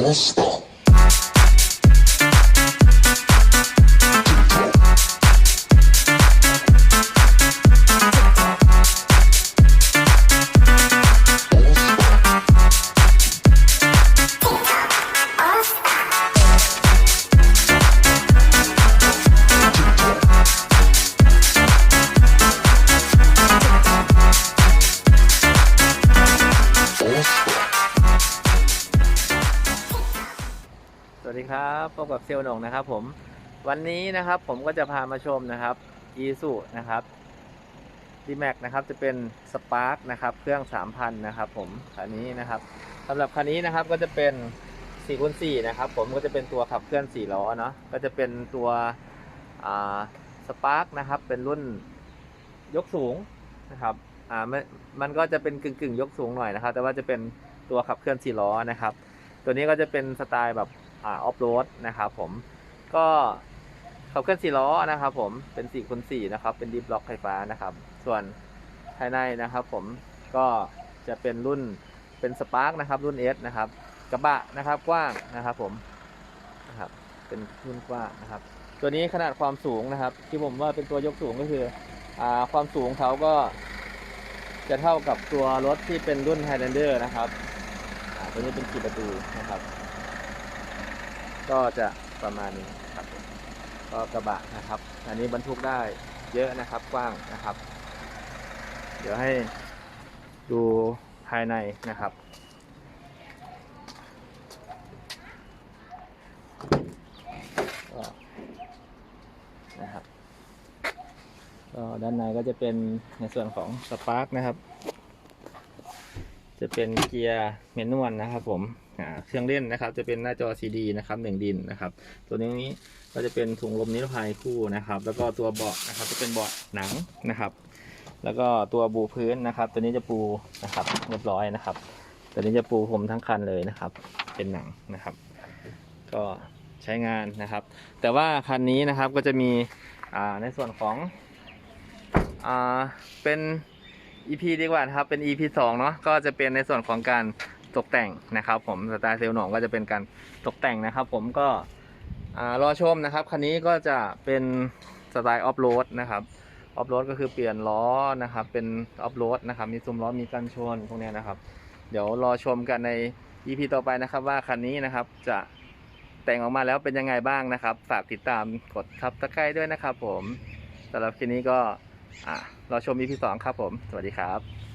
Ela está วัสดีครับพบกับเซลล์หนงนะครับผมวันนี้นะครับผมก็จะพามาชมนะครับอีสุนะครับดีแม็กนะครับจะเป็นสปาร์กนะครับเครื่อง3,000นะครับผมคันนี้นะครับสำหรับคันนี้นะครับก็จะเป็น4คูณ4นะครับผมก็จะเป็นตัวขับเคลื่อน4ล้อเนาะก็จะเป็นตัวสปาร์กนะครับเป็นรุ่นยกสูงนะครับอ่ามันมันก็จะเป็นกึ่งกึ่งๆยกสูงหน่อยนะครับ แต่ว่าจะเป็นตัวขับเคลื่อน4ล้อนะครับตัวนี้ก็จะเป็นสไตล์แบบ ออฟโรดนะครับผมก็ขับเคลื่อนสี่ล้อนะครับผมเป็น4คูณ4นะครับ เป็นดิฟล็อกไฟฟ้านะครับ ส่วนภายในนะครับ ผมก็จะเป็นรุ่นเป็นสปาร์กนะครับ รุ่น S นะครับ กระบะนะครับกว้างนะครับ ผมนะครับเป็นรุ่นกว้างนะครับ ตัวนี้ขนาดความสูงนะครับ ที่ผมว่าเป็นตัวยกสูงก็คืออความสูงเขาก็จะเท่ากับตัวรถที่เป็นรุ่น Highlander นะครับตัวนี้เป็นกี่ประตูนะครับ ก็จะประมาณนี้ครับก็กระบะนะครับ อันนี้บรรทุกได้เยอะนะครับกว้างนะครับ เดี๋ยวให้ดูภายในนะครับ ก็นะครับก็ด้านในก็จะเป็นในส่วนของสปาร์กนะครับ จะเป็นเกียร์เมนวลนะครับผม เครื่องเล่นนะครับ จะเป็นหน้าจอ CD นะครับหนึ่งดินนะครับ ตัวนี้ก็จะเป็นถุงลมนิรภัยคู่นะครับ แล้วก็ตัวเบาะนะครับจะเป็นเบาะหนังนะครับ แล้วก็ตัวบูพื้นนะครับ ตัวนี้จะปูนะครับเรียบร้อยนะครับ ตัวนี้จะปูผมทั้งคันเลยนะครับ เป็นหนังนะครับ ก็ใช้งานนะครับ แต่ว่าคันนี้นะครับก็จะมีในส่วนของอเป็น EP ดีกว่านะครับ เป็น EP 2 เนาะก็จะเป็นในส่วนของการ ตกแต่งนะครับ ผมสไตล์เซลล์หนองก็จะเป็นการตกแต่งนะครับ ผมก็รอชมนะครับคันนี้ก็จะเป็นสไตล์ออฟโรดนะครับออฟโรดก็คือเปลี่ยนล้อนะครับ เป็นออฟโรดนะครับ มีซุ้มล้อมีกันชนพวกนี้นะครับ เดี๋ยวรอชมกันใน EP ต่อไปนะครับ ว่าคันนี้นะครับจะแต่งออกมาแล้วเป็นยังไงบ้างนะครับ ฝากติดตามกดทับตะไคร้ด้วยนะครับ ผมสำหรับคลิปนี้ก็อะรอชม EP 2ครับผม สวัสดีครับ